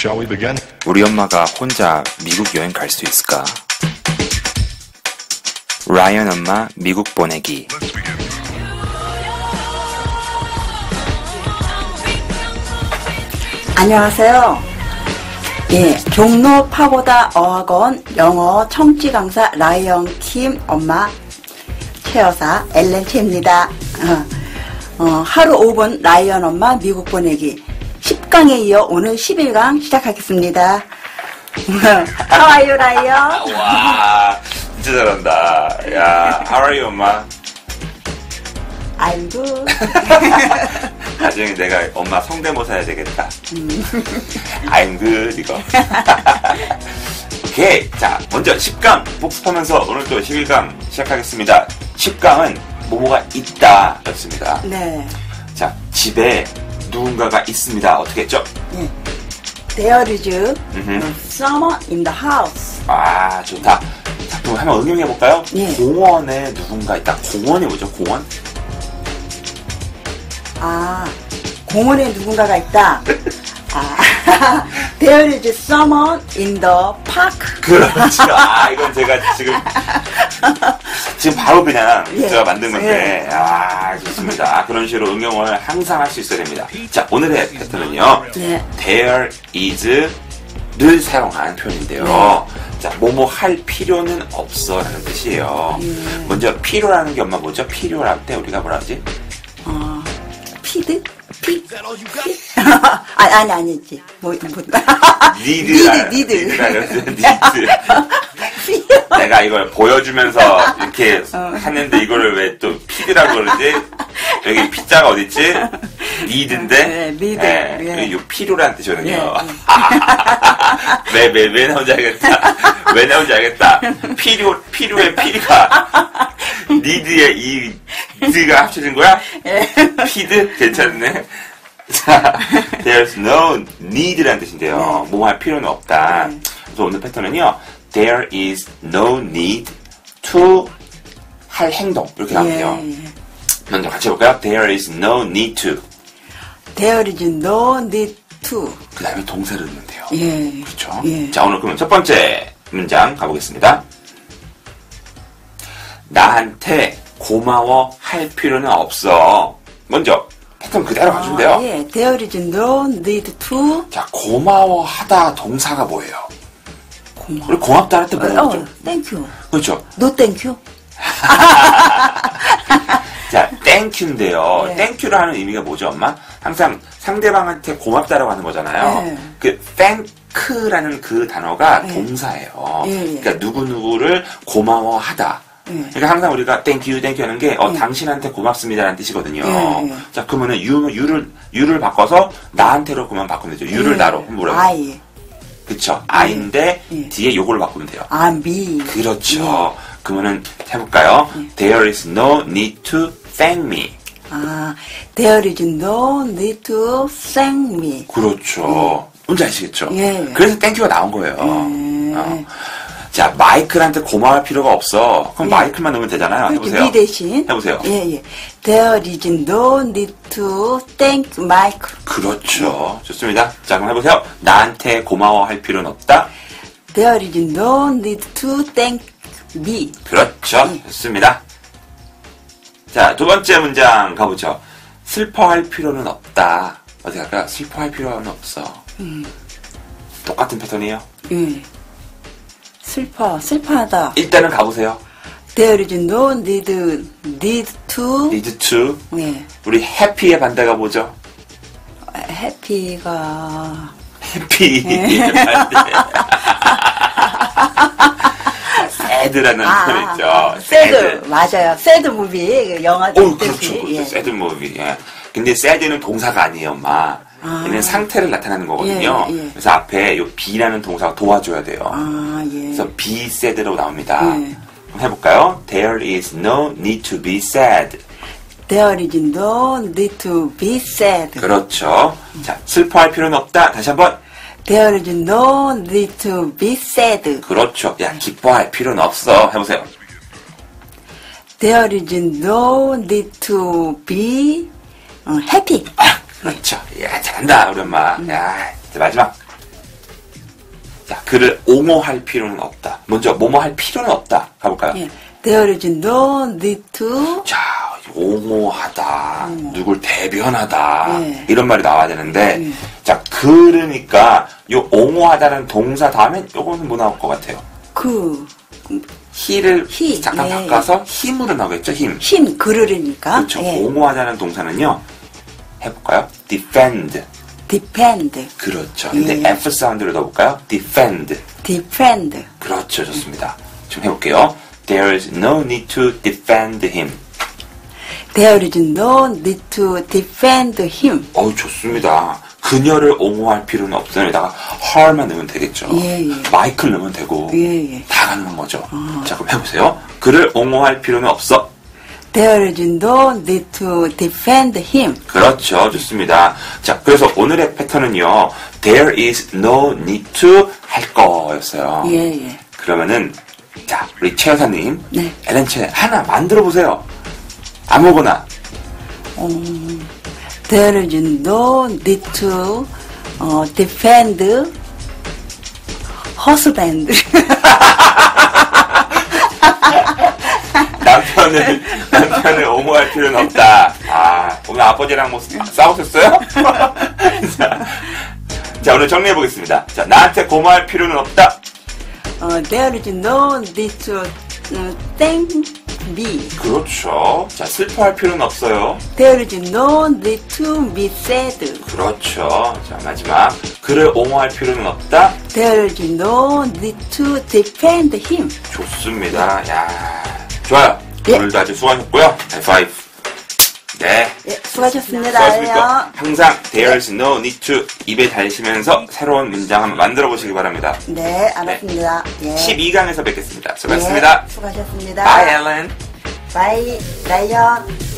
Shall we begin? 우리 엄마가 혼자 미국 여행 갈 수 있을까? 라이언 엄마 미국 보내기. 안녕하세요. 예, 종로 파고다 어학원 영어 청취 강사 라이언 킴 엄마 최여사 엘렌 채입니다. 어, 어, 하루 5분 라이언 엄마 미국 보내기 10강에 이어 오늘 11강 시작하겠습니다. How are you, 라이언? 와, 진짜 잘한다. 야, how are you, 엄마? I'm good. 나중에 내가 엄마 성대모사 해야 되겠다. I'm good, 이거. 오케이. 자, 먼저 10강 복습하면서 오늘 또 11강 시작하겠습니다. 10강은 뭐뭐가 있다. 였습니다. 네. 자, 집에 누군가가 있습니다. 어떻게 했죠? There is 음흠. someone in the house. 아, 좋다. 자, 그럼 한번 응용해 볼까요? 예. 공원에 누군가 있다. 공원이 뭐죠? 공원? 아, 공원에 누군가가 있다. 아, there is someone in the park. 그렇죠. 아, 이건 제가 지금, 지금 바로 그냥 예. 제가 만든 건데, 예. 아, 좋습니다. 그런 식으로 응용을 항상 할 수 있어야 됩니다. 자, 오늘의 패턴은요, 네. there is 를 사용한 표현인데요. 자, 뭐뭐 할 필요는 없어 라는 뜻이에요. 예. 먼저 필요라는 게 엄마 뭐죠? 필요할 때 우리가 뭐라 하지? 어, 피드? 피? 피? 아니, 아니, 아니지. 뭐, 뭐. 니드. 니드, 니드. 니드. 내가 이걸 보여주면서 이렇게 했는데 이거를 왜 또 피드라고 그러지? 여기 피자가 어딨지? 니드인데? 네, 니드. 예, 예. 요 필요라는 뜻이거든요. 예, 왜, 왜, 왜 나온지 알겠다. 왜 나온지 알겠다. 필요, 필요의 필요가 니드의 이 드가 합쳐진 거야? 피드? 괜찮네. 자, there's no need라는 뜻인데요. 뭐할 필요는 없다. 그래서 오늘 패턴은요. There is no need to 할 행동. 이렇게 나오네요. 예, 예. 먼저 같이 해볼까요? There is no need to. There is no need to. 그 다음에 동사를 넣으면 돼요. 예. 그렇죠? 예. 자, 오늘 그러면 첫 번째 문장 가보겠습니다. 나한테 고마워 할 필요는 없어. 먼저 패턴 그대로 가주면 돼요. 아, 예. There is no need to. 자, 고마워하다 동사가 뭐예요? 우리 고맙다 할 때 뭐라고 어, 그러죠? you. 그렇죠. Thank you. 자, 땡큐인데요. 네. 땡큐라는 의미가 뭐죠, 엄마? 항상 상대방한테 고맙다라고 하는 거잖아요. 네. 그 thank라는 그 단어가 네. 동사예요. 예, 예. 그러니까 누구누구를 고마워하다. 예. 그러니까 항상 우리가 땡큐 땡큐 하는 게 어, 당신한테 고맙습니다라는 뜻이거든요. 자, 그러면은 you, you를 you를 바꿔서 나한테로 그만 바꾸면 되죠. 예. 나로 뭐라고? I. 그쵸. I인데 예. 뒤에 요거를 바꾸면 돼요. 아, me. 그렇죠. 그러면은 해볼까요? There is no need to thank me. 아, there is no need to thank me. 그렇죠. 뭔지 아시겠죠? 예. 그래서 땡큐가 나온 거예요. 예. 어. 자, 마이클한테 고마워할 필요가 없어. 그럼 예. 마이클만 넣으면 되잖아요. 그렇죠. 해보세요. 네 대신. 해보세요. 예, 예. There is no need to thank Michael. 그렇죠. 좋습니다. 자, 그럼 해보세요. 나한테 고마워할 필요는 없다. There is no need to thank me. 그렇죠. 좋습니다. 자, 두 번째 문장 가보죠. 슬퍼할 필요는 없다. 어떻게 할까요? 슬퍼할 필요는 없어. 음. 똑같은 패턴이에요. 예. 슬퍼, 슬퍼하다. 일단은 가보세요. There is no need, need to. need to. 예. 우리 happy의 반대가 뭐죠? 해피가. 해피. 네. 새드라는 표현 있죠. 새드. 맞아요. 새드 무비. 그 영화 오, 좀 그렇죠. 그렇죠. 예. 새드 무비. 예. 근데 새드는 동사가 아니에요, 엄마. 아. 얘는 상태를 나타내는 거거든요. 예, 예. 그래서 앞에 요 be라는 동사가 도와줘야 돼요. 아, 예. 그래서 be sad라고 나옵니다. 예. 그럼 해볼까요? There is no need to be sad. There is no need to be sad. 그렇죠. 자, 슬퍼할 필요는 없다. 다시 한번. There is no need to be sad. 그렇죠. 야, 기뻐할 필요는 없어. 해보세요. There is no need to be 어, happy. 아, 그렇죠. 야, 잘한다, 우리 엄마. 야, 이제 마지막. 그를 옹호할 필요는 없다. 먼저 뭐뭐 할 필요는 없다. 가볼까요? 예. There is no need to 자, 옹호하다, 누굴 대변하다 네. 이런 말이 나와야 되는데, 음. 자 그러니까 요 옹호하다는 동사 다음엔 요거는 뭐 나올 것 같아요? 그 히를 히, 잠깐 예. 바꿔서 힘으로 나오겠죠, 힘. 힘 그르르니까 그렇죠. 예. 옹호하다는 동사는요. 해볼까요? Defend. depend, 그렇죠. 근데 예. F 사운드를 넣어볼까요? defend. defend. 그렇죠. 좋습니다. 지금 해볼게요. There is no need to defend him. There is no need to defend him. 어우, 좋습니다. 그녀를 옹호할 필요는 없어요. 여기다가 her만 넣으면 되겠죠. 예, 예. 마이클 넣으면 되고. 예, 예. 다 가능한 거죠. 자, 그럼 해보세요. 그를 옹호할 필요는 없어. There is no need to defend him. 그렇죠. 좋습니다. 자, 그래서 오늘의 패턴은요. There is no need to 할 거였어요. 예, 예. 그러면은 자, 우리 최 여사님, 네. 엘렌 채 하나 만들어 보세요. 아무거나. There is no need to 어, defend husband. 남편을 남편을 옹호할 필요는 없다. 아, 오늘 아버지랑 뭐 싸우셨어요? 자, 자, 오늘 정리해 보겠습니다. 자, 나한테 고마워할 필요는 없다. 어, there is no need to 어, thank me. 그렇죠. 자, 슬퍼할 필요는 없어요. There is no need to be sad. 그렇죠. 자, 마지막. 그를 옹호할 필요는 없다. There is no need to defend him. 좋습니다. 야, 좋아요. 예. 오늘도 아주 수고하셨고요. 하이파이브. 네. 예, 수고하셨습니다. 수고하셨습니까? 항상 there's no need to 입에 달시면서 새로운 문장 한번 만들어 보시기 바랍니다. 네, 알았습니다. 예. 12강에서 뵙겠습니다. 수고하셨습니다. 예, 수고하셨습니다. Bye, Ellen. 바이, 라이언.